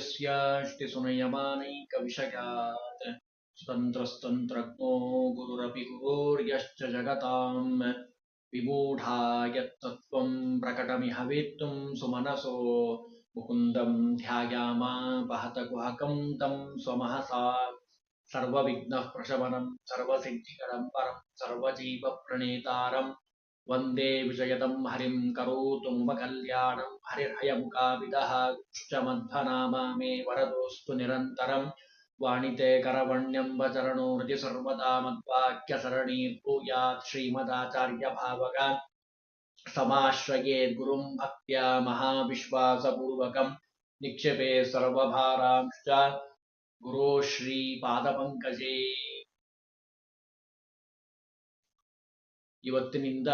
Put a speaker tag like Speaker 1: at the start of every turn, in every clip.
Speaker 1: यस्याष्टि सुनयमानैकविषयात् स्वतन्त्रस्तन्त्रज्ञो गुरुरपि गुरोर्यश्च जगताम्। विमूढा यत्तत्त्वम् प्रकटमिह वेत्तुम् सुमनसो मुकुन्दम् ध्यायामापहतकुहकम् तम् स्वमहसा। सर्वविघ्नः प्रशमनम् सर्वसिद्धिकरम् परम् सर्वजीवप्रणेतारम्। वंदे विजयदं हरिं करोतु मुखकल्याणं हरिर्हयमुकाविदः मध्वनामा मे वरदोऽस्तु निरंतर वाणिते करवण्यं वचरणो हृदय सर्वदा मद्वाक्यसरणी भूयात् श्रीमदाचार्यभावगात् सामश्रिए गुरु भक्त महाविश्वासपूर्वक निक्षेपे सर्वभारांश्च। गुरो श्रीपादपङ्कजे। ಇವತ್ತಿನಿಂದ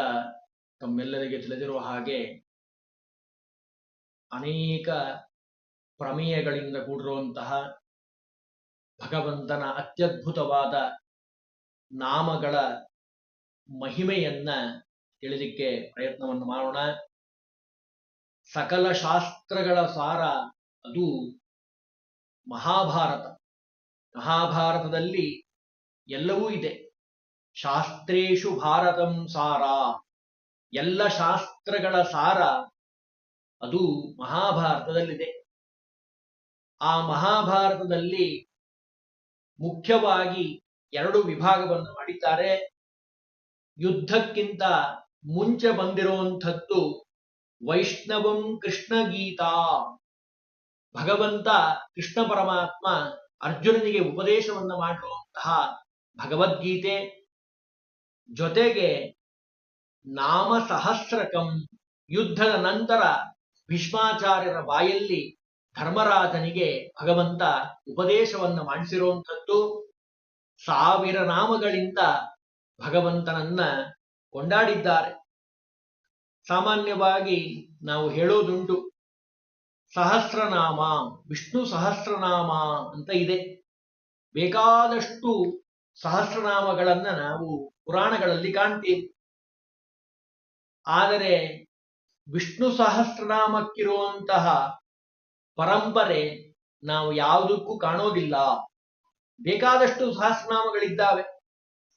Speaker 1: ತಮ್ಮೆಲ್ಲರಿಗೆ ತಿಳಿದಿರುವ ಹಾಗೆ ಅನೇಕ ಪ್ರಮೇಯಗಳಿಂದ ಕೂಡಿರುವಂತಹ ಭಗವಂತನ ಅತ್ಯದ್ಭುತವಾದ ನಾಮಗಳ ಮಹಿಮೆಯನ್ನ ತಿಳಿದಿಕ್ಕೆ ಪ್ರಯತ್ನವನ್ನು ಮಾಡೋಣ. ಸಕಲ ಶಾಸ್ತ್ರಗಳ ಸಾರ ಅದು ಮಹಾಭಾರತ. ಮಹಾಭಾರತದಲ್ಲಿ ಎಲ್ಲವೂ ಇದೆ. ಶಾಸ್ತ್ರೇಶು ಭಾರತಂ ಸಾರ. ಎಲ್ಲ ಶಾಸ್ತ್ರಗಳ ಸಾರ ಅದು ಮಹಾಭಾರತದಲ್ಲಿದೆ. ಆ ಮಹಾಭಾರತದಲ್ಲಿ ಮುಖ್ಯವಾಗಿ ಎರಡು ವಿಭಾಗವನ್ನು ಮಾಡಿದ್ದಾರೆ. ಯುದ್ಧಕ್ಕಿಂತ ಮುಂಚೆ ಬಂದಿರುವಂಥದ್ದು ವೈಷ್ಣವಂ ಕೃಷ್ಣ ಗೀತಾ. ಭಗವಂತ ಕೃಷ್ಣ ಪರಮಾತ್ಮ ಅರ್ಜುನನಿಗೆ ಉಪದೇಶವನ್ನು ಮಾಡಿರುವಂತಹ ಭಗವದ್ಗೀತೆ. ಜೊತೆಗೆ ನಾಮ ಸಹಸ್ರಕಂ ಯುದ್ಧದ ನಂತರ ಭೀಷ್ಮಾಚಾರ್ಯರ ಬಾಯಲ್ಲಿ ಧರ್ಮರಾಜನಿಗೆ ಭಗವಂತ ಉಪದೇಶವನ್ನು ಮಾಡಿಸಿರುವಂಥದ್ದು. ಸಾವಿರ ನಾಮಗಳಿಂದ ಭಗವಂತನನ್ನ ಕೊಂಡಾಡಿದ್ದಾರೆ. ಸಾಮಾನ್ಯವಾಗಿ ನಾವು ಹೇಳೋದುಂಟು, ಸಹಸ್ರನಾಮ, ವಿಷ್ಣು ಸಹಸ್ರನಾಮ ಅಂತ ಇದೆ. ಬೇಕಾದಷ್ಟು ಸಹಸ್ರನಾಮಗಳನ್ನ ನಾವು ಪುರಾಣಗಳಲ್ಲಿ ಕಾಣ್ತೀವಿ. ಆದರೆ ವಿಷ್ಣು ಸಹಸ್ರನಾಮಕ್ಕಿರುವಂತಹ ಪರಂಪರೆ ನಾವು ಯಾವುದಕ್ಕೂ ಕಾಣೋದಿಲ್ಲ. ಬೇಕಾದಷ್ಟು ಸಹಸ್ರನಾಮಗಳಿದ್ದಾವೆ.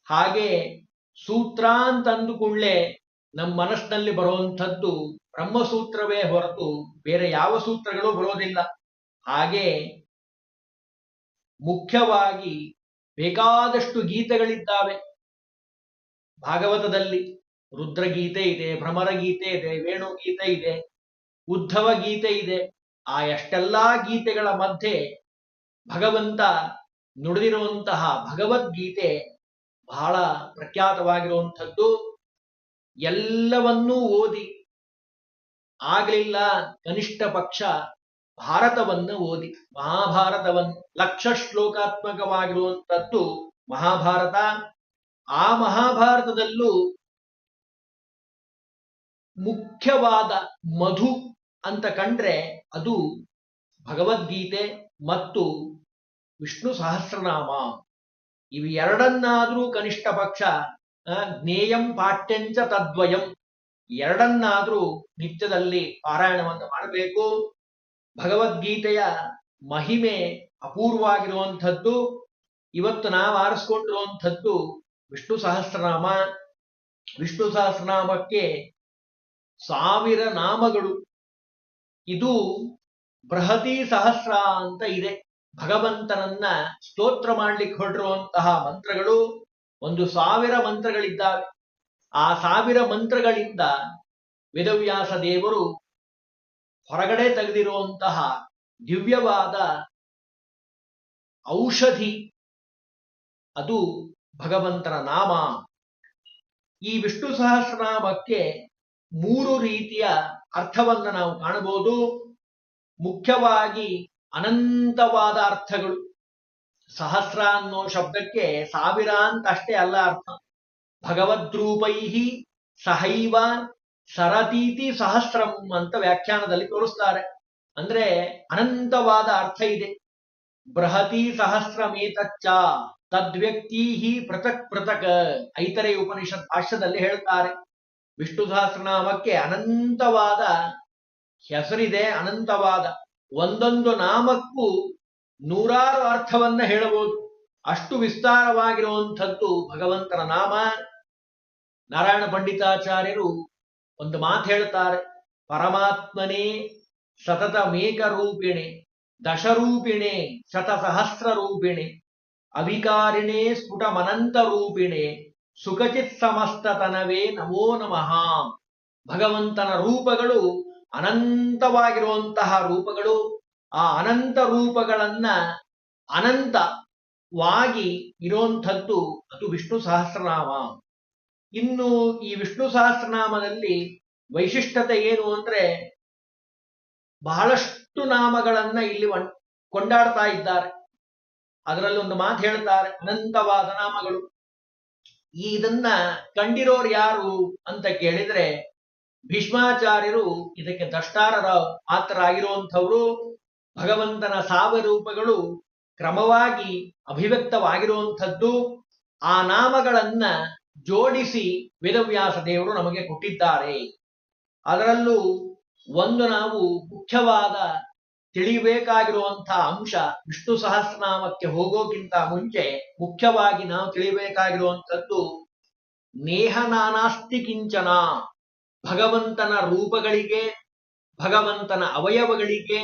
Speaker 1: ಹಾಗೆ ಸೂತ್ರ ಅಂತಂದು ಕೂಡಲೇ ನಮ್ಮ ಮನಸ್ಸಿನಲ್ಲಿ ಬರುವಂಥದ್ದು ಬ್ರಹ್ಮಸೂತ್ರವೇ ಹೊರತು ಬೇರೆ ಯಾವ ಸೂತ್ರಗಳು ಬರೋದಿಲ್ಲ. ಹಾಗೆ ಮುಖ್ಯವಾಗಿ ಬೇಕಾದಷ್ಟು ಗೀತೆಗಳಿದ್ದಾವೆ. ಭಾಗವತದಲ್ಲಿ ರುದ್ರಗೀತೆ ಇದೆ ಭ್ರಮರ ಗೀತೆ ಇದೆ ವೇಣು ಗೀತೆ ಇದೆ ಉದ್ಧವ ಗೀತೆ ಇದೆ. ಆ ಎಷ್ಟೆಲ್ಲಾ ಗೀತೆಗಳ ಮಧ್ಯೆ ಭಗವಂತ ನುಡಿದಿರುವಂತಹ ಭಗವದ್ಗೀತೆ ಬಹಳ ಪ್ರಖ್ಯಾತವಾಗಿರುವಂಥದ್ದು. ಎಲ್ಲವನ್ನೂ ಓದಿ, ಆಗಲಿಲ್ಲ ಕನಿಷ್ಠ ಪಕ್ಷ ಭಾರತವನ್ನು ಓದಿ, ಮಹಾಭಾರತವನ್ನು ಲಕ್ಷ ಶ್ಲೋಕಾತ್ಮಕವಾಗಿರುವಂಥದ್ದು ಮಹಾಭಾರತ. ಆ ಮಹಾಭಾರತದಲ್ಲೂ ಮುಖ್ಯವಾದ ಮಧು ಅಂತ ಕಂಡ್ರೆ ಅದು ಭಗವದ್ಗೀತೆ ಮತ್ತು ವಿಷ್ಣು ಸಹಸ್ರನಾಮ. ಇವು ಎರಡನ್ನಾದರೂ ಕನಿಷ್ಠ ಪಕ್ಷ ಜ್ಞೇಯಂ ಪಾಠ್ಯಂಚ ತದ್ವಯಂ ಎರಡನ್ನಾದರೂ ನಿತ್ಯದಲ್ಲಿ ಪಾರಾಯಣವನ್ನು ಮಾಡಬೇಕು. ಭಗವದ್ಗೀತೆಯ ಮಹಿಮೆ ಅಪೂರ್ವವಾಗಿರುವಂಥದ್ದು, ಇವತ್ತು ನಾವು ಆರಿಸ್ಕೊಂಡಿರುವಂಥದ್ದು ವಿಷ್ಣು ಸಹಸ್ರನಾಮ. ವಿಷ್ಣು ಸಹಸ್ರನಾಮಕ್ಕೆ ಸಾವಿರ ನಾಮಗಳು. ಇದು ಬೃಹತಿ ಸಹಸ್ರ ಅಂತ ಇದೆ. ಭಗವಂತನನ್ನ ಸ್ತೋತ್ರ ಮಾಡ್ಲಿಕ್ಕೆ ಹೊರಟಿರುವಂತಹ ಮಂತ್ರಗಳು ಒಂದು ಸಾವಿರ ಮಂತ್ರಗಳಿದ್ದಾವೆ. ಆ ಸಾವಿರ ಮಂತ್ರಗಳಿಂದ ವೇದವ್ಯಾಸ ದೇವರು ಹೊರಗಡೆ ತೆಗೆದಿರುವಂತಹ ದಿವ್ಯವಾದ ಔಷಧಿ, ಅದು ಭಗವಂತನ ನಾಮ. ಈ ವಿಷ್ಣು ಸಹಸ್ರನಾಮಕ್ಕೆ ಮೂರು ರೀತಿಯ ಅರ್ಥವನ್ನ ನಾವು ಕಾಣಬಹುದು. ಮುಖ್ಯವಾಗಿ ಅನಂತವಾದ ಅರ್ಥಗಳು. ಸಹಸ್ರ ಅನ್ನೋ ಶಬ್ದಕ್ಕೆ ಸಾವಿರ ಅಂತ ಅಷ್ಟೇ ಅಲ್ಲ ಅರ್ಥ. ಭಗವದ್ರೂಪೈ ಸಹೈವ ಸರತೀತಿ ಸಹಸ್ರಂ ಅಂತ ವ್ಯಾಖ್ಯಾನದಲ್ಲಿ ತೋರಿಸ್ತಾರೆ. ಅಂದ್ರೆ ಅನಂತವಾದ ಅರ್ಥ ಇದೆ. ಬೃಹತಿ ಸಹಸ್ರಮೇತಚ್ಚ ತದ್ವ್ಯಕ್ತಿ ಪೃಥಕ್ ಪೃಥಕ್ ಐತರೆ ಉಪನಿಷತ್ ಭಾಷ್ಯದಲ್ಲಿ ಹೇಳುತ್ತಾರೆ ವಿಷ್ಣು ಸಹಸ್ರನಾಮಕ್ಕೆ ಅನಂತವಾದ ಹೆಸರಿದೆ, ಅನಂತವಾದ. ಒಂದೊಂದು ನಾಮಕ್ಕೂ ನೂರಾರು ಅರ್ಥವನ್ನ ಹೇಳಬಹುದು. ಅಷ್ಟು ವಿಸ್ತಾರವಾಗಿರುವಂಥದ್ದು ಭಗವಂತನ ನಾಮ. ನಾರಾಯಣ ಪಂಡಿತಾಚಾರ್ಯರು ಒಂದು ಮಾತು ಹೇಳ್ತಾರೆ, ಪರಮಾತ್ಮನೇ ಸತತ ಮೇಕ ಶತ ದಶರೂಪಿಣೆ ಶತಸಹಸ್ರ ರೂಪಿಣೆ ಸ್ಫುಟ ಮನಂತ ರೂಪಿಣೆ ಸುಖಚಿತ್ ಸಮಸ್ತತನವೇ ನಮೋ ನಮಃ. ಭಗವಂತನ ರೂಪಗಳು ಅನಂತವಾಗಿರುವಂತಹ ರೂಪಗಳು. ಆ ಅನಂತ ರೂಪಗಳನ್ನ ಅನಂತವಾಗಿ ಇರುವಂಥದ್ದು ಅದು ವಿಷ್ಣು ಸಹಸ್ರನಾಮ. ಇನ್ನು ಈ ವಿಷ್ಣು ಸಹಸ್ರನಾಮದಲ್ಲಿ ವೈಶಿಷ್ಟ್ಯತೆ ಏನು ಅಂದ್ರೆ ಬಹಳಷ್ಟು ನಾಮಗಳನ್ನ ಇಲ್ಲಿ ಕೊಂಡಾಡ್ತಾ ಇದ್ದಾರೆ. ಅದರಲ್ಲಿ ಒಂದು ಮಾತು ಹೇಳ್ತಾರೆ ಅನಂತವಾದ ನಾಮಗಳು. ಈ ಇದನ್ನ ಕಂಡಿರೋರು ಯಾರು ಅಂತ ಕೇಳಿದ್ರೆ ಭೀಷ್ಮಾಚಾರ್ಯರು ಇದಕ್ಕೆ ದಷ್ಟಾರರ ಪಾತ್ರರಾಗಿರುವಂಥವ್ರು, ಭಗವಂತನ ರೂಪಗಳು ಕ್ರಮವಾಗಿ ಅಭಿವ್ಯಕ್ತವಾಗಿರುವಂಥದ್ದು, ಆ ನಾಮಗಳನ್ನ ಜೋಡಿಸಿ ವೇದವ್ಯಾಸ ದೇವರು ನಮಗೆ ಕೊಟ್ಟಿದ್ದಾರೆ. ಅದರಲ್ಲೂ ಒಂದು ನಾವು ಮುಖ್ಯವಾದ ತಿಳಿಯಬೇಕಾಗಿರುವಂತಹ ಅಂಶ ವಿಷ್ಣು ಸಹಸ್ರನಾಮಕ್ಕೆ ಹೋಗೋಕ್ಕಿಂತ ಮುಂಚೆ ಮುಖ್ಯವಾಗಿ ನಾವು ತಿಳಿಯಬೇಕಾಗಿರುವಂಥದ್ದು ನೇಹ ನಾನಾಸ್ತಿ ಕಿಂಚನ ಭಗವಂತನ ರೂಪಗಳಿಗೆ, ಭಗವಂತನ ಅವಯವಗಳಿಗೆ,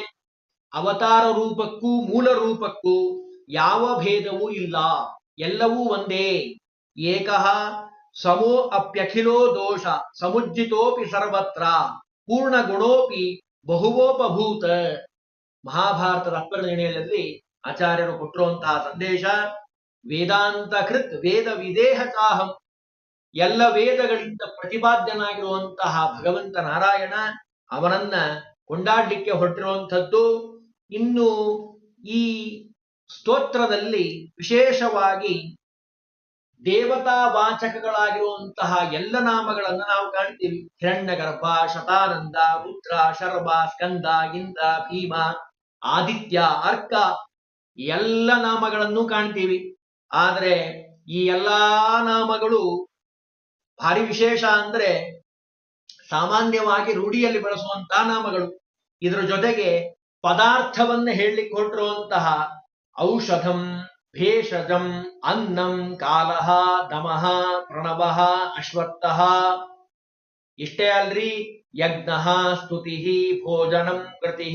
Speaker 1: ಅವತಾರ ರೂಪಕ್ಕೂ ಮೂಲ ರೂಪಕ್ಕೂ ಯಾವ ಭೇದವೂ ಇಲ್ಲ. ಎಲ್ಲವೂ ಒಂದೇ. ಏಕಃ ಸಮೋ ಅಪ್ಯಖಿಲೋ ದೋಷ ಸಮುಜ್ಜಿತೋಪಿ ಸರ್ವತ್ರ ಪೂರ್ಣ ಗುಣೋಪಿ ಬಹುವೋಪಭೂತ ಮಹಾಭಾರತದ ಅಪ್ಪರ್ನಿಣೆಯಲ್ಲಿ ಆಚಾರ್ಯರು ಕೊಟ್ಟಿರುವಂತಹ ಸಂದೇಶ ವೇದಾಂತ ಕೃತ್ ವೇದ ವಿದೇಹ ಚಾಹಂ, ಎಲ್ಲ ವೇದಗಳಿಂದ ಪ್ರತಿಪಾದ್ಯನಾಗಿರುವಂತಹ ಭಗವಂತ ನಾರಾಯಣ ಅವನನ್ನ ಕೊಂಡಾಡ್ಲಿಕ್ಕೆ ಹೊರಟಿರುವಂಥದ್ದು. ಇನ್ನು ಈ ಸ್ತೋತ್ರದಲ್ಲಿ ವಿಶೇಷವಾಗಿ ದೇವತಾ ವಾಚಕಗಳಾಗಿರುವಂತಹ ಎಲ್ಲ ನಾಮಗಳನ್ನು ನಾವು ಕಾಣ್ತೀವಿ. ಹಿರಣ್ಯಗರ್ಭ, ಶತಾನಂದ, ರುದ್ರ ಶರ್ವ ಸ್ಕಂದ, ಇಂದ್ರ, ಭೀಮ, ಆದಿತ್ಯ, ಅರ್ಕ ಎಲ್ಲ ನಾಮಗಳನ್ನು ಕಾಣ್ತೀವಿ. ಆದರೆ ಈ ಎಲ್ಲಾ ನಾಮಗಳು ಭಾರಿ ವಿಶೇಷ ಅಂದ್ರೆ ಸಾಮಾನ್ಯವಾಗಿ ರೂಢಿಯಲ್ಲಿ ಬಳಸುವಂತಹ ನಾಮಗಳು. ಇದರ ಜೊತೆಗೆ ಪದಾರ್ಥವನ್ನ ಹೇಳಲಿಕ್ಕೆ ಹೊರಟಿರುವಂತಹ ಔಷಧಂ ಭೇಷಜಂ ಅನ್ನಂ ಕಾಲಹ ದಮಃ ಪ್ರಣವಃ ಅಶ್ವತ್ಥಃ. ಇಷ್ಟೇ ಅಲ್ರಿ, ಯಜ್ಞ, ಸ್ತುತಿ, ಭೋಜನಂ, ಕೃತಿ.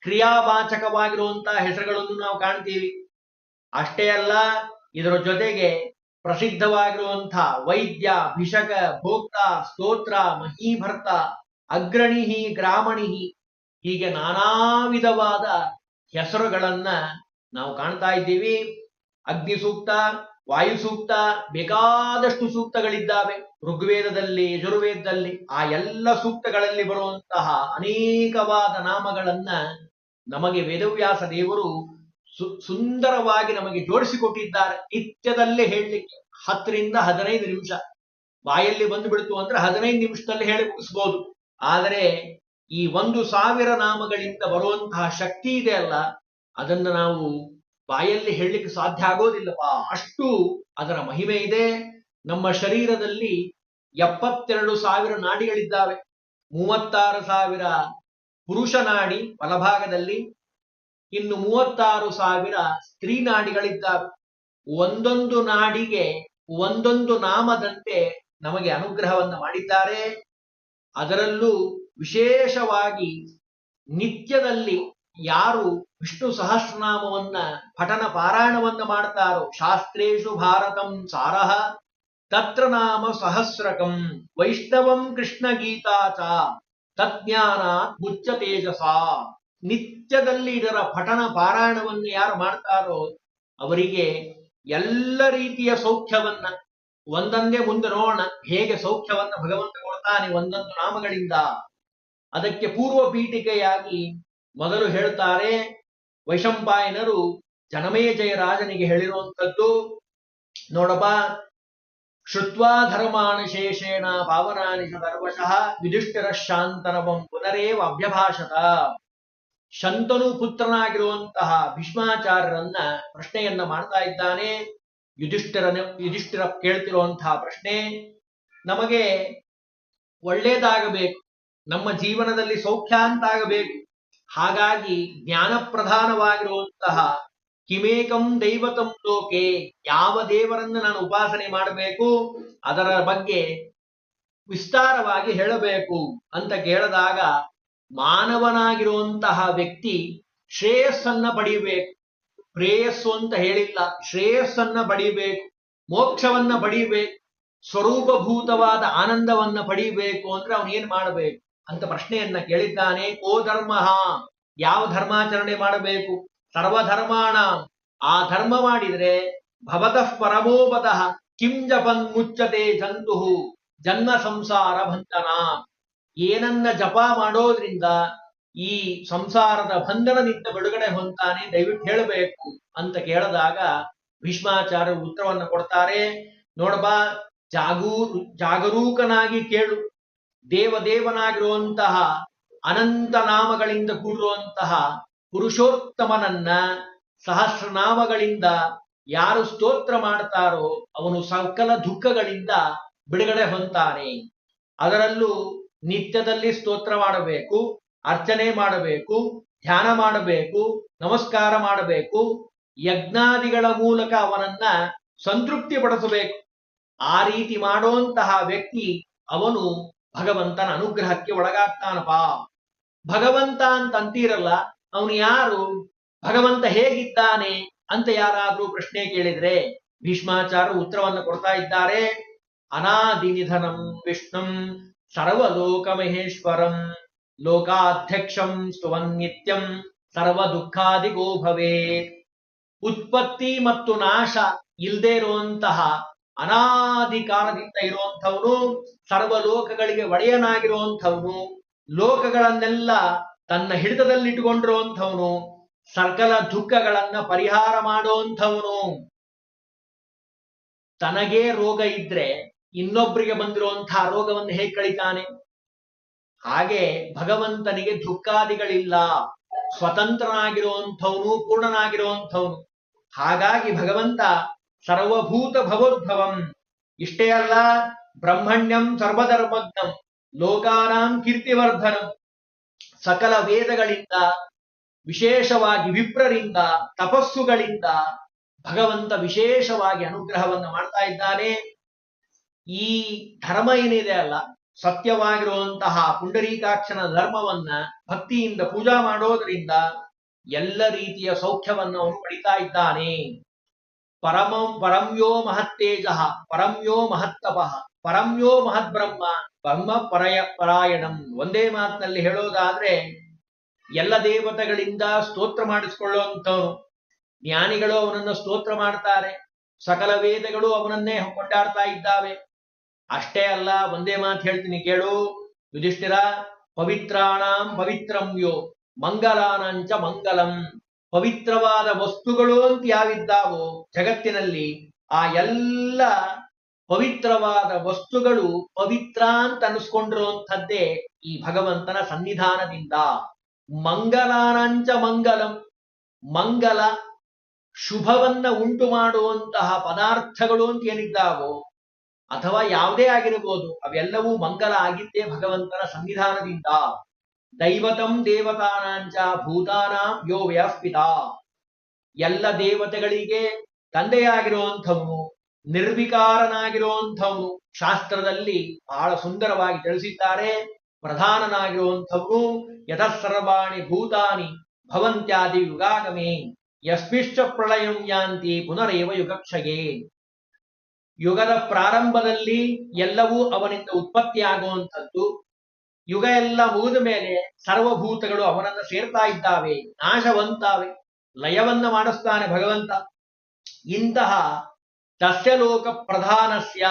Speaker 1: ಕ್ರಿಯಾವಾಚಕವಾಗಿರುವಂತಹ ಹೆಸರುಗಳನ್ನು ನಾವು ಕಾಣ್ತೀವಿ. ಅಷ್ಟೇ ಅಲ್ಲ, ಇದರ ಜೊತೆಗೆ ಪ್ರಸಿದ್ಧವಾಗಿರುವಂಥ ವೈದ್ಯ, ಭಿಷಕ, ಭೋಕ್ತ, ಸ್ತೋತ್ರ, ಮಹೀಭರ್ತ, ಅಗ್ರಣಿಹಿ, ಗ್ರಾಮಣಿಹಿ, ಹೀಗೆ ನಾನಾ ವಿಧವಾದ ಹೆಸರುಗಳನ್ನ ನಾವು ಕಾಣ್ತಾ ಇದ್ದೀವಿ. ಅಗ್ನಿ ಸೂಕ್ತ, ವಾಯು ಸೂಕ್ತ, ಬೇಕಾದಷ್ಟು ಸೂಕ್ತಗಳಿದ್ದಾವೆ. ಋಗ್ವೇದದಲ್ಲಿ, ಯಜುರ್ವೇದದಲ್ಲಿ ಆ ಎಲ್ಲ ಸೂಕ್ತಗಳಲ್ಲಿ ಬರುವಂತಹ ಅನೇಕವಾದ ನಾಮಗಳನ್ನ ನಮಗೆ ವೇದವ್ಯಾಸ ದೇವರು ಸುಂದರವಾಗಿ ನಮಗೆ ಜೋಡಿಸಿಕೊಟ್ಟಿದ್ದಾರೆ. ನಿತ್ಯದಲ್ಲೇ ಹೇಳಲಿಕ್ಕೆ ಹತ್ತರಿಂದ ಹದಿನೈದು ನಿಮಿಷ. ಬಾಯಲ್ಲಿ ಬಂದು ಬಿಡ್ತು ಅಂದ್ರೆ ಹದಿನೈದು ನಿಮಿಷದಲ್ಲಿ ಹೇಳಿ ಮುಗಿಸ್ಬೋದು. ಆದರೆ ಈ ಒಂದು ಸಾವಿರ ನಾಮಗಳಿಂದ ಬರುವಂತಹ ಶಕ್ತಿ ಇದೆ ಅಲ್ಲ ಅದನ್ನ ನಾವು ಬಾಯಲ್ಲಿ ಹೇಳಲಿಕ್ಕೆ ಸಾಧ್ಯ ಆಗೋದಿಲ್ಲಪ್ಪ. ಅಷ್ಟು ಅದರ ಮಹಿಮೆ ಇದೆ. ನಮ್ಮ ಶರೀರದಲ್ಲಿ ಎಪ್ಪತ್ತೆರಡು ಸಾವಿರ ನಾಡಿಗಳಿದ್ದಾವೆ. ಮೂವತ್ತಾರು ಸಾವಿರ ಪುರುಷ ನಾಡಿ ಬಲಭಾಗದಲ್ಲಿ, ಇನ್ನು ಮೂವತ್ತಾರು ಸಾವಿರ ಸ್ತ್ರೀ ನಾಡಿಗಳಿದ್ದಾವೆ. ಒಂದೊಂದು ನಾಡಿಗೆ ಒಂದೊಂದು ನಾಮದಂತೆ ನಮಗೆ ಅನುಗ್ರಹವನ್ನು ಮಾಡಿದ್ದಾರೆ. ಅದರಲ್ಲೂ ವಿಶೇಷವಾಗಿ ನಿತ್ಯದಲ್ಲಿ ಯಾರು ವಿಷ್ಣು ಸಹಸ್ರನಾಮವನ್ನ ಪಠನ ಪಾರಾಯಣವನ್ನ ಮಾಡ್ತಾರೋ ಶಾಸ್ತ್ರೇಶು ಭಾರತಂ ಸಾರಹ ತತ್ರ ನಾಮ ಸಹಸ್ರಕಂ, ವೈಷ್ಣವಂ ಕೃಷ್ಣ ಗೀತಾ ಚ ತಜ್ಞಾನ ಮುಚ್ಚ ತೇಜಸ. ನಿತ್ಯದಲ್ಲಿ ಇದರ ಪಠನ ಪಾರಾಯಣವನ್ನು ಯಾರು ಮಾಡ್ತಾರೋ, ಅವರಿಗೆ ಎಲ್ಲ ರೀತಿಯ ಸೌಖ್ಯವನ್ನ, ಒಂದೊಂದೇ ಮುಂದೆ ನೋಡೋಣ, ಹೇಗೆ ಸೌಖ್ಯವನ್ನ ಭಗವಂತ ಕೊಡ್ತಾನೆ ಒಂದೊಂದು ನಾಮಗಳಿಂದ. ಅದಕ್ಕೆ ಪೂರ್ವ ಪೀಠಿಕೆಯಾಗಿ ಮೊದಲು ಹೇಳ್ತಾರೆ ವೈಶಂಪಾಯನರು ಜನಮೇಜಯ ರಾಜನಿಗೆ ಹೇಳಿರುವಂಥದ್ದು, ನೋಡಪ್ಪ, ಶ್ರುತ್ವಾ ಧರ್ಮಾಣ ಶೇಷೇಣ ಪಾವನಾನಿ ಸರ್ವಶಃ ಯುಧಿಷ್ಠಿರ ಶಾಂತನವಂ ಪುನರೇವ ಅಭ್ಯಭಾಷತ. ಶಂತನು ಪುತ್ರನಾಗಿರುವಂತಹ ಭೀಷ್ಮಾಚಾರ್ಯರನ್ನ ಪ್ರಶ್ನೆಯನ್ನ ಮಾಡ್ತಾ ಇದ್ದಾನೆ. ಯುಧಿಷ್ಠಿರನ, ಯುಧಿಷ್ಠಿರ ಕೇಳ್ತಿರುವಂತಹ ಪ್ರಶ್ನೆ, ನಮಗೆ ಒಳ್ಳೇದಾಗಬೇಕು, ನಮ್ಮ ಜೀವನದಲ್ಲಿ ಸೌಖ್ಯ ಅಂತಾಗಬೇಕು ಹಾಗಾಗಿ ಜ್ಞಾನ ಪ್ರಧಾನವಾಗಿರುವಂತಹ ಕಿಮೇಕಂ ದೈವತಂ ಲೋಕೆ ಯಾವ ದೇವರನ್ನು ನಾನು ಉಪಾಸನೆ ಮಾಡಬೇಕು, ಅದರ ಬಗ್ಗೆ ವಿಸ್ತಾರವಾಗಿ ಹೇಳಬೇಕು ಅಂತ ಕೇಳಿದಾಗ ಮಾನವನಾಗಿರುವಂತಹ ವ್ಯಕ್ತಿ ಶ್ರೇಯಸ್ಸನ್ನ ಪಡಿಬೇಕು ಪ್ರೇಯಸ್ಸು ಅಂತ ಹೇಳಿಲ್ಲ, ಶ್ರೇಯಸ್ಸನ್ನ ಪಡಿಬೇಕು ಮೋಕ್ಷವನ್ನ ಪಡಿಬೇಕು ಸ್ವರೂಪಭೂತವಾದ ಆನಂದವನ್ನ ಪಡಿಬೇಕು ಅಂದ್ರೆ ಅವನೇನ್ ಮಾಡಬೇಕು? ಅಂತ ಪ್ರಶ್ನೆಯನ್ನ ಕೇಳಿದ್ದಾನೆ, ಓ ಧರ್ಮ, ಯಾವ ಧರ್ಮಾಚರಣೆ ಮಾಡಬೇಕು? ಸರ್ವಧರ್ಮಾಣ, ಆ ಧರ್ಮ ಮಾಡಿದರೆ ಭವತಃ ಪರಮೋಪತಃ ಕಿಂ ಜಪನ್ ಮುಚ್ಚತೆ ಜಂತು, ಜನ್ಮ ಸಂಸಾರ ಬಂಧನ ಏನನ್ನ ಜಪ ಮಾಡೋದ್ರಿಂದ ಈ ಸಂಸಾರದ ಬಂಧನದಿಂದ ಬಿಡುಗಡೆ ಹೊಂತಾನೆ ದಯವಿಟ್ಟು ಹೇಳಬೇಕು ಅಂತ ಕೇಳಿದಾಗ ಭೀಷ್ಮಾಚಾರ್ಯ ಉತ್ತರವನ್ನು ಕೊಡ್ತಾರೆ. ನೋಡಬಾ ಜಾಗೂರು, ಜಾಗರೂಕನಾಗಿ ಕೇಳು. ದೇವದೇವನಾಗಿರುವಂತಹ ಅನಂತ ನಾಮಗಳಿಂದ ಕೂಡಿರುವಂತಹ ಪುರುಷೋತ್ತಮನನ್ನ ಸಹಸ್ರನಾಮಗಳಿಂದ ಯಾರು ಸ್ತೋತ್ರ ಮಾಡ್ತಾರೋ ಅವನು ಸಕಲ ದುಃಖಗಳಿಂದ ಬಿಡುಗಡೆ ಹೊಂತಾನೆ ಅದರಲ್ಲೂ ನಿತ್ಯದಲ್ಲಿ ಸ್ತೋತ್ರ ಮಾಡಬೇಕು, ಅರ್ಚನೆ ಮಾಡಬೇಕು, ಧ್ಯಾನ ಮಾಡಬೇಕು, ನಮಸ್ಕಾರ ಮಾಡಬೇಕು, ಯಜ್ಞಾದಿಗಳ ಮೂಲಕ ಅವನನ್ನ ಸಂತೃಪ್ತಿ ಪಡಿಸಬೇಕು ಆ ರೀತಿ ಮಾಡುವಂತಹ ವ್ಯಕ್ತಿ ಅವನು ಭಗವಂತನ ಅನುಗ್ರಹಕ್ಕೆ ಒಳಗಾಗ್ತಾನಪ್ಪ. ಭಗವಂತ ಅಂತ ಅಂತೀರಲ್ಲ ಅವನು ಯಾರು? ಭಗವಂತ ಹೇಗಿದ್ದಾನೆ ಅಂತ ಯಾರಾದ್ರೂ ಪ್ರಶ್ನೆ ಕೇಳಿದ್ರೆ ಭೀಷ್ಮಾಚಾರ ಉತ್ತರವನ್ನು ಕೊಡ್ತಾ ಇದ್ದಾರೆ. ಅನಾದಿ ನಿಧನಂ ವಿಷ್ಣುಂ ಸರ್ವಲೋಕ ಮಹೇಶ್ವರಂ ಲೋಕಾಧ್ಯಕ್ಷಂ ಸ್ತುವನ್ ನಿತ್ಯಂ ಸರ್ವ ದುಃಖಾದಿಗೋ ಭವೇ ಉತ್ಪತ್ತಿ ಮತ್ತು ನಾಶ ಇಲ್ಲದೆ ಇರುವಂತಹ ಅನಾದಿ ಕಾಲದಿಂದ ಇರುವಂಥವನು ಸರ್ವ ಲೋಕಗಳಿಗೆ ಒಡೆಯನಾಗಿರುವಂಥವನು ಲೋಕಗಳನ್ನೆಲ್ಲ ತನ್ನ ಹಿಡಿತದಲ್ಲಿಟ್ಟುಕೊಂಡಿರುವಂಥವನು ಸಕಲ ದುಃಖಗಳನ್ನ ಪರಿಹಾರ ಮಾಡುವಂಥವನು ತನಗೇ ರೋಗ ಇದ್ರೆ ಇನ್ನೊಬ್ಬರಿಗೆ ಬಂದಿರುವಂತಹ ರೋಗವನ್ನು ಹೇಗೆ ಕಳಿತಾನೆ? ಹಾಗೆ ಭಗವಂತನಿಗೆ ದುಃಖಾದಿಗಳಿಲ್ಲ ಸ್ವತಂತ್ರನಾಗಿರುವಂಥವನು ಪೂರ್ಣನಾಗಿರುವಂಥವನು ಹಾಗಾಗಿ ಭಗವಂತ ಸರ್ವಭೂತ ಭವೋದ್ಭವಂ ಇಷ್ಟೇ ಅಲ್ಲ, ಬ್ರಹ್ಮಣ್ಯಂ ಸರ್ವಧರ್ಮಜ್ಞಂ, ಲೋಕಾನಾಂ ಕೀರ್ತಿವರ್ಧನಂ. ಸಕಲ ವೇದಗಳಿಂದ, ವಿಶೇಷವಾಗಿ ವಿಪ್ರರಿಂದ, ತಪಸ್ಸುಗಳಿಂದ ಭಗವಂತ ವಿಶೇಷವಾಗಿ ಅನುಗ್ರಹವನ್ನು ಮಾಡ್ತಾ ಇದ್ದಾನೆ. ಈ ಧರ್ಮ ಏನಿದೆ ಅಲ್ಲ, ಸತ್ಯವಾಗಿರುವಂತಹ ಪುಂಡರೀಕಾಕ್ಷನ ಧರ್ಮವನ್ನ ಭಕ್ತಿಯಿಂದ ಪೂಜಾ ಮಾಡೋದರಿಂದ ಎಲ್ಲ ರೀತಿಯ ಸೌಖ್ಯವನ್ನು ಅವನು ಪಡಿತಾ ಇದ್ದಾನೆ. ಪರಮಂ ಪರಂಯೋ ಮಹತ್ತೇಜ, ಪರಂಯೋ ಮಹತ್ತಪಃ ಪರಂಯೋ ಮಹದ್ಬ್ರಹ್ಮ, ಬ್ರಹ್ಮ ಪರಯ ಪರಾಯಣಂ. ಒಂದೇ ಮಾತಿನಲ್ಲಿ ಹೇಳೋದಾದ್ರೆ, ಎಲ್ಲ ದೇವತೆಗಳಿಂದ ಸ್ತೋತ್ರ ಮಾಡಿಸಿಕೊಳ್ಳುವಂಥವನು ಜ್ಞಾನಿಗಳು ಅವನನ್ನು ಸ್ತೋತ್ರ ಮಾಡ್ತಾರೆ. ಸಕಲ ವೇದಗಳು ಅವನನ್ನೇ ಕೊಂಡಾಡ್ತಾ ಇದ್ದಾವೆ. ಅಷ್ಟೇ ಅಲ್ಲ, ಒಂದೇ ಮಾತು ಹೇಳ್ತೀನಿ ಕೇಳು. ಯುಧಿಷ್ಠಿರ, ಪವಿತ್ರಾಣಾಂ ಪವಿತ್ರಂ ಯೋ ಮಂಗಲಾನಂಚ ಮಂಗಲಂ. ಪವಿತ್ರವಾದ ವಸ್ತುಗಳು ಅಂತ ಯಾವಿದ್ದಾವೋ ಜಗತ್ತಿನಲ್ಲಿ ಆ ಎಲ್ಲ ಪವಿತ್ರವಾದ ವಸ್ತುಗಳು ಪವಿತ್ರ ಅಂತ ಅನಿಸ್ಕೊಂಡಿರುವಂಥದ್ದೇ ಈ ಭಗವಂತನ ಸನ್ನಿಧಾನದಿಂದ. ಮಂಗಲಾನಂಚ ಮಂಗಲಂ, ಮಂಗಲ ಶುಭವನ್ನ ಉಂಟು ಮಾಡುವಂತಹ ಪದಾರ್ಥಗಳು ಅಂತ ಏನಿದ್ದಾವೋ, ಅಥವಾ ಯಾವುದೇ ಆಗಿರಬಹುದು ಅವೆಲ್ಲವೂ ಮಂಗಲ ಆಗಿದ್ದೇ ಭಗವಂತನ ಸನ್ನಿಧಾನದಿಂದ. ದೈವತಂ ದೇವತಾನಾಂಚ ಭೂತಾನಾಂ ಯೋ ವ್ಯಾಪಿತ ಎಲ್ಲ ದೇವತೆಗಳಿಗೆ ತಂದೆಯಾಗಿರುವಂಥವನು, ನಿರ್ವಿಕಾರನಾಗಿರುವಂಥವನು. ಶಾಸ್ತ್ರದಲ್ಲಿ ಬಹಳ ಸುಂದರವಾಗಿ ತಿಳಿಸಿದ್ದಾರೆ, ಪ್ರಧಾನನಾಗಿರುವಂಥವನು, ಯಥಸರ್ವಾಣಿ ಭೂತಾನಿ ಭವಂತ್ಯಾದಿ ಯುಗಾಗಮೇ, ಯಸ್ಮಿಶ್ಚ ಪ್ರಳಯಂ ಯಾಂತಿ ಪುನರೇವ ಯುಗಕ್ಷಯೇ. ಯುಗದ ಪ್ರಾರಂಭದಲ್ಲಿ ಎಲ್ಲವೂ ಅವನಿಂದ ಉತ್ಪತ್ತಿಯಾಗುವಂಥದ್ದು ಯುಗ ಎಲ್ಲ ಮುಗಿದ ಮೇಲೆ ಸರ್ವಭೂತಗಳು ಅವನನ್ನ ಸೇರ್ತಾ ಇದ್ದಾವೆ, ನಾಶವಂತಾವೆ. ಲಯವನ್ನ ಮಾಡಿಸ್ತಾನೆ ಭಗವಂತ. ಇಂತಹ ಸಸ್ಯಲೋಕ ಪ್ರಧಾನಸ್ಯ,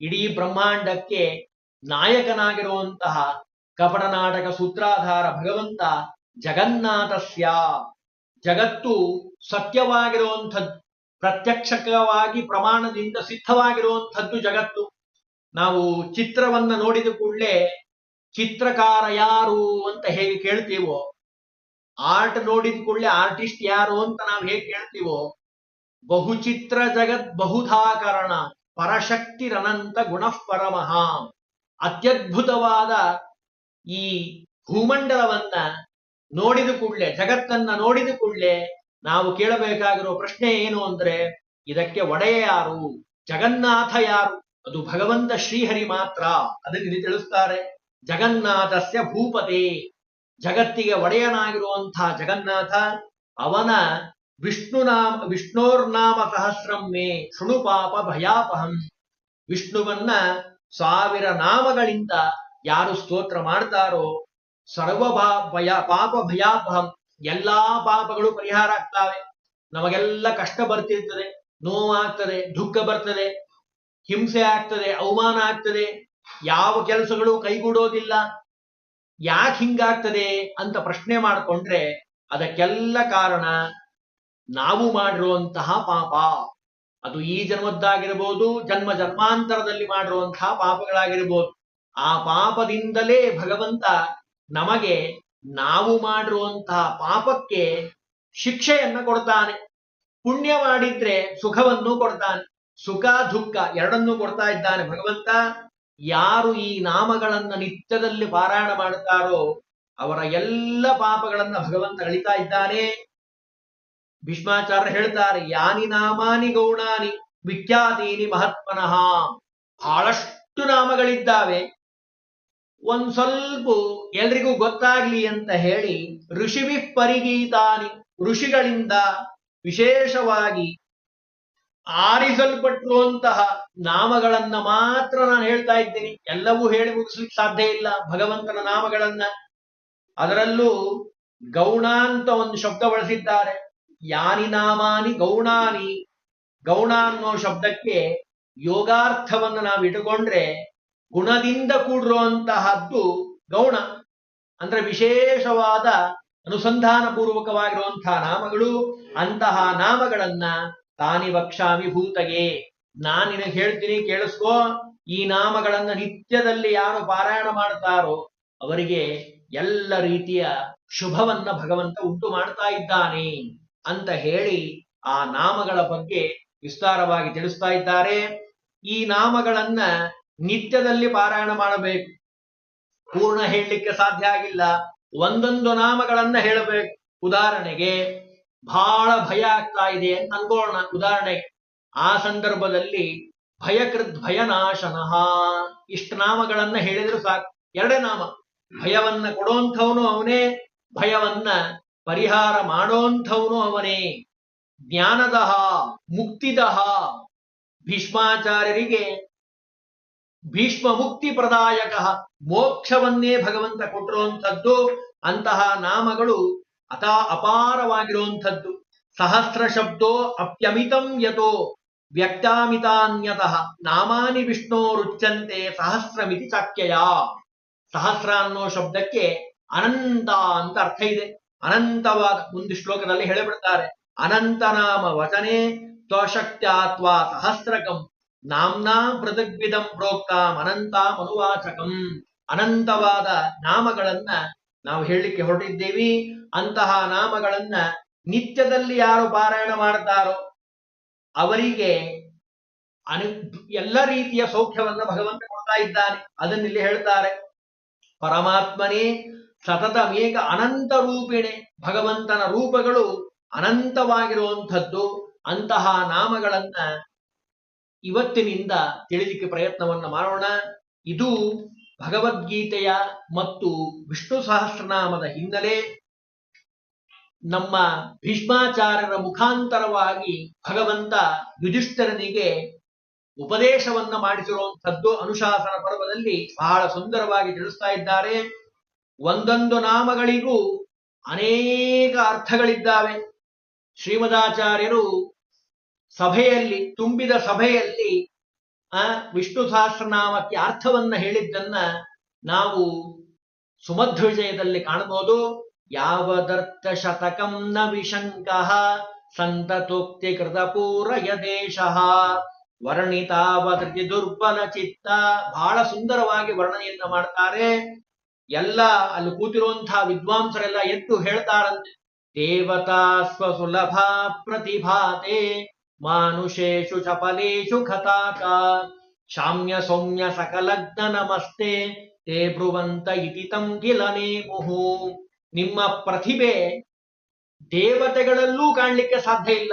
Speaker 1: ಇಡೀ ಬ್ರಹ್ಮಾಂಡಕ್ಕೆ ನಾಯಕನಾಗಿರುವಂತಹ ಕಪಟ ನಾಟಕ ಸೂತ್ರಾಧಾರ ಭಗವಂತ ಜಗನ್ನಾಥಸ್ಯ. ಜಗತ್ತು ಸತ್ಯವಾಗಿರುವಂಥದ್ದು, ಪ್ರತ್ಯಕ್ಷಕವಾಗಿ ಪ್ರಮಾಣದಿಂದ ಸಿದ್ಧವಾಗಿರುವಂಥದ್ದು ಜಗತ್ತು. ನಾವು ಚಿತ್ರವನ್ನ ನೋಡಿದ ಕೂಡಲೇ ಚಿತ್ರಕಾರ ಯಾರು ಅಂತ ಹೇಗೆ ಕೇಳ್ತೀವೋ, ಆರ್ಟ್ ನೋಡಿದ ಕೂಡಲೇ ಆರ್ಟಿಸ್ಟ್ ಯಾರು ಅಂತ ನಾವು ಹೇಗೆ ಕೇಳ್ತೀವೋ, ಬಹುಚಿತ್ರ ಜಗತ್ ಬಹುಧಾಕರಣ ಪರಶಕ್ತಿರನಂತ ಗುಣ ಪರಮಃ ಅತ್ಯದ್ಭುತವಾದ ಈ ಭೂಮಂಡಲವನ್ನ ನೋಡಿದ ಕೂಡಲೇ, ಜಗತ್ತನ್ನ ನೋಡಿದ ಕೂಡಲೇ ನಾವು ಕೇಳಬೇಕಾಗಿರೋ ಪ್ರಶ್ನೆ ಏನು ಅಂದ್ರೆ, ಇದಕ್ಕೆ ಒಡೆಯ ಯಾರು, ಜಗನ್ನಾಥ ಯಾರು? ಅದು ಭಗವಂತ ಶ್ರೀಹರಿ ಮಾತ್ರ. ಅದನ್ನು ಇಲ್ಲಿ ತಿಳಿಸ್ತಾರೆ. ಜಗನ್ನಾಥಸ್ಯ ಭೂಪತಿ. ಜಗತ್ತಿಗೆ ಒಡೆಯನಾಗಿರುವಂತಹ ಜಗನ್ನಾಥ ಅವನ ವಿಷ್ಣುನಾಮ ವಿಷ್ಣೋರ್ನಾಮ ಸಹಸ್ರಂ ಮೇ ಶೃಣು ಪಾಪ ಭಯಾಪಹಂ. ವಿಷ್ಣುವನ್ನ ಸಾವಿರ ನಾಮಗಳಿಂದ ಯಾರು ಸ್ತೋತ್ರ ಮಾಡ್ತಾರೋ, ಸರ್ವ ಭಯ, ಪಾಪ ಭಯಾಪಹಂ, ಎಲ್ಲಾ ಪಾಪಗಳು ಪರಿಹಾರ ಆಗ್ತಾವೆ. ನಮಗೆಲ್ಲ ಕಷ್ಟ ಬರ್ತಿರ್ತದೆ, ನೋವಾಗ್ತದೆ, ದುಃಖ ಬರ್ತದೆ, ಹಿಂಸೆ ಆಗ್ತದೆ, ಅವಮಾನ ಆಗ್ತದೆ. ಯಾವ ಕೆಲಸಗಳು ಕೈಗೂಡೋದಿಲ್ಲ. ಯಾಕೆ ಹಿಂಗಾಗ್ತದೆ ಅಂತ ಪ್ರಶ್ನೆ ಮಾಡಿಕೊಂಡ್ರೆ ಅದಕ್ಕೆಲ್ಲ ಕಾರಣ ನಾವು ಮಾಡಿರುವಂತಹ ಪಾಪ. ಅದು ಈ ಜನ್ಮದ್ದಾಗಿರ್ಬೋದು, ಜನ್ಮ ಜನ್ಮಾಂತರದಲ್ಲಿ ಮಾಡಿರುವಂತಹ ಪಾಪಗಳಾಗಿರ್ಬೋದು. ಆ ಪಾಪದಿಂದಲೇ ಭಗವಂತ ನಮಗೆ ನಾವು ಮಾಡಿರುವಂತಹ ಪಾಪಕ್ಕೆ ಶಿಕ್ಷೆಯನ್ನು ಕೊಡ್ತಾನೆ. ಪುಣ್ಯ ಮಾಡಿದ್ರೆ ಸುಖವನ್ನು ಕೊಡ್ತಾನೆ. ಸುಖ, ದುಃಖ ಎರಡನ್ನೂ ಕೊಡ್ತಾ ಇದ್ದಾನೆ ಭಗವಂತ. ಯಾರು ಈ ನಾಮಗಳನ್ನ ನಿತ್ಯದಲ್ಲಿ ಪಾರಾಯಣ ಮಾಡುತ್ತಾರೋ ಅವರ ಎಲ್ಲ ಪಾಪಗಳನ್ನ ಭಗವಂತ ಅಳಿತಾ ಇದ್ದಾನೆ. ಭೀಷ್ಮಾಚಾರ್ಯ ಹೇಳ್ತಾರೆ, ಯಾನಿ ನಾಮಾನಿ ಗೌಣಾನಿ ವಿಖ್ಯಾತೀನಿ ಮಹತ್ಮನಃ. ಬಹಳಷ್ಟು ನಾಮಗಳಿದ್ದಾವೆ. ಒಂದ್ ಸ್ವಲ್ಪ ಎಲ್ರಿಗೂ ಗೊತ್ತಾಗ್ಲಿ ಅಂತ ಹೇಳಿ ಋಷಿವಿ ಪರಿಗೀತಾನಿ ಋಷಿಗಳಿಂದ ವಿಶೇಷವಾಗಿ ಆರಿಸಲ್ಪಟ್ಟಿರುವಂತಹ ನಾಮಗಳನ್ನ ಮಾತ್ರ ನಾನು ಹೇಳ್ತಾ ಇದ್ದೀನಿ. ಎಲ್ಲವೂ ಹೇಳಿ ಮುಗಿಸ್ಲಿಕ್ಕೆ ಸಾಧ್ಯ ಇಲ್ಲ. ಭಗವಂತನ ನಾಮಗಳನ್ನ. ಅದರಲ್ಲೂ ಗೌಣ ಅಂತ ಒಂದು ಶಬ್ದ ಬಳಸಿದ್ದಾರೆ. ಯಾನಿ ನಾಮಾನಿ ಗೌಣಾನಿ. ಗೌಣ ಅನ್ನೋ ಶಬ್ದಕ್ಕೆ ಯೋಗಾರ್ಥವನ್ನು ನಾವು ಇಟ್ಟುಕೊಂಡ್ರೆ ಗುಣದಿಂದ ಕೂಡಿರುವಂತಹದ್ದು ಗೌಣ. ಅಂದ್ರೆ ವಿಶೇಷವಾದ ಅನುಸಂಧಾನ ಪೂರ್ವಕವಾಗಿರುವಂತಹ ನಾಮಗಳು ಅಂತಹ ನಾಮಗಳನ್ನ ತಾನಿ ವಕ್ಷಾಮಿ ಭೂತಗೆ. ನಾನು ನಿನಗೆ ಹೇಳ್ತೀನಿ ಕೇಳಿಸ್ಕೋ. ಈ ನಾಮಗಳನ್ನ ನಿತ್ಯದಲ್ಲಿ ಯಾರು ಪಾರಾಯಣ ಮಾಡ್ತಾರೋ ಅವರಿಗೆ ಎಲ್ಲ ರೀತಿಯ ಶುಭವನ್ನ ಭಗವಂತ ಉಂಟು ಮಾಡ್ತಾ ಇದ್ದಾನೆ ಅಂತ ಹೇಳಿ ಆ ನಾಮಗಳ ಬಗ್ಗೆ ವಿಸ್ತಾರವಾಗಿ ತಿಳಿಸ್ತಾ ಇದ್ದಾರೆ. ಈ ನಾಮಗಳನ್ನ ನಿತ್ಯದಲ್ಲಿ ಪಾರಾಯಣ ಮಾಡಬೇಕು. ಪೂರ್ಣ ಹೇಳಲಿಕ್ಕೆ ಸಾಧ್ಯ ಆಗಿಲ್ಲ. ಒಂದೊಂದು ನಾಮಗಳನ್ನ ಹೇಳಬೇಕು. ಉದಾಹರಣೆಗೆ ಬಹಳ ಭಯ ಆಗ್ತಾ ಇದೆ ಅಂತ ಅನ್ಕೊಳ್ಳೋಣ ಉದಾಹರಣೆ ಆ ಸಂದರ್ಭದಲ್ಲಿ ಭಯಕೃತ್ ಭಯನಾಶನಃ. ಇಷ್ಟು ನಾಮಗಳನ್ನ ಹೇಳಿದ್ರು ಸಾಕು. ಎರಡೇ ನಾಮ. ಭಯವನ್ನ ಕೊಡೋಂಥವನು ಅವನೇ, ಭಯವನ್ನ ಪರಿಹಾರ ಮಾಡೋಂಥವನು ಅವನೇ. ಜ್ಞಾನದಹ ಮುಕ್ತಿದಹ ಭೀಷ್ಮಾಚಾರ್ಯರಿಗೆ ಭೀಷ್ಮ ಮುಕ್ತಿ ಪ್ರದಾಯಕ ಮೋಕ್ಷವನ್ನೇ ಭಗವಂತ ಕೊಟ್ಟಿರುವಂಥದ್ದು ಅಂತಹ ನಾಮಗಳು ಅತಾ ಅಪಾರವಾಗಿರುವಂಥದ್ದು. ಸಹಸ್ರ ಶಬ್ದೋ ಅಪ್ಯಮಿತಂ ಯತೋ ವ್ಯಕ್ತಾಮಿತಾನ್ಯತಃ. ನಾಮಾನಿ ವಿಷ್ಣೋರುಚ್ಯಂತೆ ಸಹಸ್ರಮಿತಿ ಚಾಕ್ಯಯ. ಸಹಸ್ರ ಅನ್ನೋ ಶಬ್ದಕ್ಕೆ ಅನಂತ ಅಂತ ಅರ್ಥ ಇದೆ. ಅನಂತವಾದ ಮುಂದೆ ಶ್ಲೋಕದಲ್ಲಿ ಹೇಳಿಬಿಡ್ತಾರೆ. ಅನಂತನಾಮ ವಚನೆ ತ್ವಶಕ್ತ್ಯಾತ್ವಾ ಸಹಸ್ರಕಂ. ನಾಮ್ನಾ ಪೃಥಗ್ವಿಧಂ ಪ್ರೋಕ್ತಾಂ ಅನಂತ ಮನುವಾಚಕಂ ಅನಂತವಾದ ನಾಮಗಳನ್ನ ನಾವು ಹೇಳಲಿಕ್ಕೆ ಹೊರಟಿದ್ದೀವಿ. ಅಂತಹ ನಾಮಗಳನ್ನ ನಿತ್ಯದಲ್ಲಿ ಯಾರು ಪಾರಾಯಣ ಮಾಡ್ತಾರೋ ಅವರಿಗೆ ಅನು ಎಲ್ಲ ರೀತಿಯ ಸೌಖ್ಯವನ್ನ ಭಗವಂತ ಕೊಡ್ತಾ ಇದ್ದಾನೆ. ಅದನ್ನಿಲ್ಲಿ ಹೇಳ್ತಾರೆ. ಪರಮಾತ್ಮನೇ ಸತತ ಮೇಘ ಅನಂತ ರೂಪಿಣೆ ಭಗವಂತನ ರೂಪಗಳು ಅನಂತವಾಗಿರುವಂಥದ್ದು. ಅಂತಹ ನಾಮಗಳನ್ನ ಇವತ್ತಿನಿಂದ ತಿಳಿಲಿಕ್ಕೆ ಪ್ರಯತ್ನವನ್ನ ಮಾಡೋಣ. ಇದು ಭಗವದ್ಗೀತೆಯ ಮತ್ತು ವಿಷ್ಣು ಸಹಸ್ರನಾಮದ ಹಿನ್ನೆಲೆ ನಮ್ಮ ಭೀಷ್ಮಾಚಾರ್ಯರ ಮುಖಾಂತರವಾಗಿ ಭಗವಂತ ಯುಧಿಷ್ಠರನಿಗೆ ಉಪದೇಶವನ್ನ ಮಾಡಿಸಿರುವಂಥದ್ದು ಅನುಶಾಸನ ಪರ್ವದಲ್ಲಿ ಬಹಳ ಸುಂದರವಾಗಿ ತಿಳಿಸ್ತಾ ಇದ್ದಾರೆ. ಒಂದೊಂದು ನಾಮಗಳಿಗೂ ಅನೇಕ ಅರ್ಥಗಳಿದ್ದಾವೆ. ಶ್ರೀಮದಾಚಾರ್ಯರು ಸಭೆಯಲ್ಲಿ ತುಂಬಿದ ಸಭೆಯಲ್ಲಿ ಆ ವಿಷ್ಣು ಸಹಸ್ರನಾಮಕ್ಕೆ ಅರ್ಥವನ್ನ ಹೇಳಿದ್ದನ್ನ ನಾವು ಸುಮಧ್ವಿಜಯದಲ್ಲಿ ಕಾಣಬಹುದು. ಯಾವದರ್ಥ ಶತಕಂ ನ ವಿಶಂಕ ಸಂತತೋಕ್ತಿ ಕೃತ ಪೂರಯ ದೇಶ ವರ್ಣಿತಾವದೃತಿ ದುರ್ಬಲ ಚಿತ್ತ ಬಹಳ ಸುಂದರವಾಗಿ ವರ್ಣನೆಯನ್ನ ಮಾಡ್ತಾರೆ. ಎಲ್ಲ ಅಲ್ಲಿ ಕೂತಿರುವಂತಹ ವಿದ್ವಾಂಸರೆಲ್ಲ ಎದ್ದು ಹೇಳ್ತಾರಂತೆ, ದೇವತಾ ಸ್ವಸುಲಭ ಪ್ರತಿಭಾತೆ ಮಾನುಷೇಷು ಚಪಲೇಷು ಖತಾಕ ಶಾಮ್ಯ ಸೌಮ್ಯ ಸಕಲಗ್ನ ನಮಸ್ತೆ ತೇ ಬ್ರುವಂತ ಇತಿ ತಂ ಕಿಲ ನೇಮುಹು ನಿಮ್ಮ ಪ್ರತಿಭೆ ದೇವತೆಗಳಲ್ಲೂ ಕಾಣಲಿಕ್ಕೆ ಸಾಧ್ಯ ಇಲ್ಲ.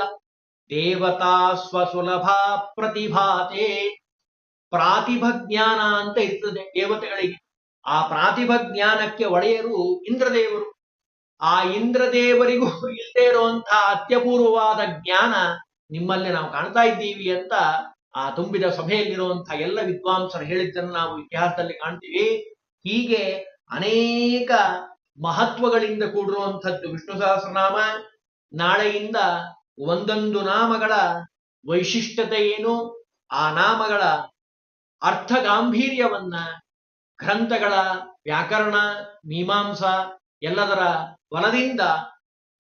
Speaker 1: ದೇವತಾ ಸ್ವಸುಲಭ ಪ್ರತಿಭಾತೆ ಪ್ರಾತಿಭ ಜ್ಞಾನ ಅಂತ ಇರ್ತದೆ ದೇವತೆಗಳಿಗೆ. ಆ ಪ್ರಾತಿಭ ಜ್ಞಾನಕ್ಕೆ ಒಡೆಯರು ಇಂದ್ರದೇವರು. ಆ ಇಂದ್ರದೇವರಿಗೂ ಇಲ್ಲದೆ ಇರುವಂತಹ ಅತ್ಯಪೂರ್ವವಾದ ಜ್ಞಾನ ನಿಮ್ಮಲ್ಲಿ ನಾವು ಕಾಣ್ತಾ ಇದ್ದೀವಿ ಅಂತ ಆ ತುಂಬಿದ ಸಭೆಯಲ್ಲಿರುವಂತಹ ಎಲ್ಲ ವಿದ್ವಾಂಸರು ಹೇಳಿದ್ದನ್ನು ನಾವು ಇತಿಹಾಸದಲ್ಲಿ ಕಾಣ್ತೀವಿ. ಹೀಗೆ ಅನೇಕ ಮಹತ್ವಗಳಿಂದ ಕೂಡಿರುವಂಥದ್ದು ವಿಷ್ಣು ಸಹಸ್ರನಾಮ. ನಾಳೆಯಿಂದ ಒಂದೊಂದು ನಾಮಗಳ ವೈಶಿಷ್ಟ್ಯತೆ ಏನು? ಆ ನಾಮಗಳ ಅರ್ಥ ಗಾಂಭೀರ್ಯವನ್ನ, ಗ್ರಂಥಗಳ ವ್ಯಾಕರಣ, ಮೀಮಾಂಸ ಎಲ್ಲದರ ಬಲದಿಂದ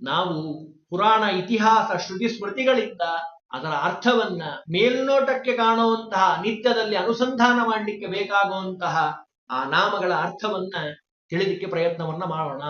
Speaker 1: ನಾವು ಪುರಾಣ ಇತಿಹಾಸ ಶ್ರುತಿ ಸ್ಮೃತಿಗಳಿಂದ ಅದರ ಅರ್ಥವನ್ನ ಮೇಲ್ನೋಟಕ್ಕೆ ಕಾಣುವಂತಹ ನಿತ್ಯದಲ್ಲಿ ಅನುಸಂಧಾನ ಮಾಡಲಿಕ್ಕೆ ಬೇಕಾಗುವಂತಹ ಆ ನಾಮಗಳ ಅರ್ಥವನ್ನ ತಿಳಿದಿಕ್ಕೆ ಪ್ರಯತ್ನವನ್ನ ಮಾಡೋಣ.